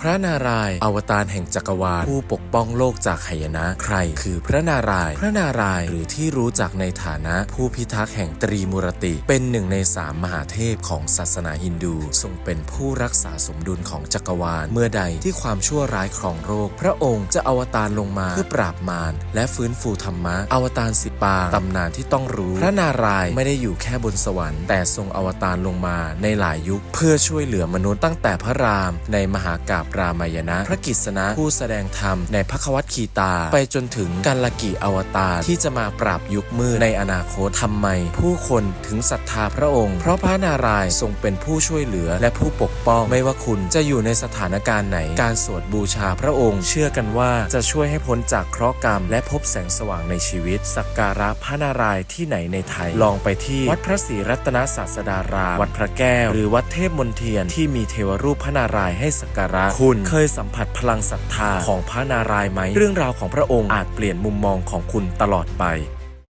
พระนารายณ์อวตารแห่งจักรวาลผู้ปกป้องโลกจากหายนะ ใครคือพระนารายณ์พระนารายณ์หรือที่รู้จักในฐานะผู้พิทักษ์แห่งตรีมุรติ เป็นหนึ่งในสามมหาเทพของศาสนาฮินดูทรงเป็นผู้รักษาสมดุลของจักรวาล เมื่อใดที่ความชั่วร้ายครองโลกพระองค์จะอวตารลงมาเพื่อปราบมารและฟื้นฟูธรรมะ อวตารสิบปางตำนานที่ต้องรู้พระนารายณ์ไม่ได้อยู่แค่บนสวรรค์ แต่ทรงอวตารลงมาในหลายยุค เพื่อช่วยเหลือมนุษย์ตั้งแต่พระรามในมหากาบรามายณะ พระกิษณะผู้แสดงธรรมในพระควัตคีตา ไปจนถึงกัลกิอวตารที่จะมาปราบยุคมืดในอนาคตทำไม ผู้คนถึงศรัทธาพระองค์ เพราะพระนารายณ์ทรงเป็นผู้ช่วยเหลือและผู้ปกป้องไม่ว่าคุณจะอยู่ในสถานการณ์ไหน การสวดบูชาพระองค์ เชื่อกันว่าจะช่วยให้พ้นจากเคราะห์กรรม และพบแสงสว่างในชีวิต สักการะพระนารายณ์ที่ไหนในไทยลองไปที่วัดพระศรีรัตนศาสดารามวัดพระแก้ว หรือวัดเทพมนเทียนที่มีเทวรูปพระนารายณ์ให้สักการะคุณเคยสัมผัสพลังศรัทธาของพระนารายณ์ไหม เรื่องราวของพระองค์อาจเปลี่ยนมุมมองของคุณตลอดไป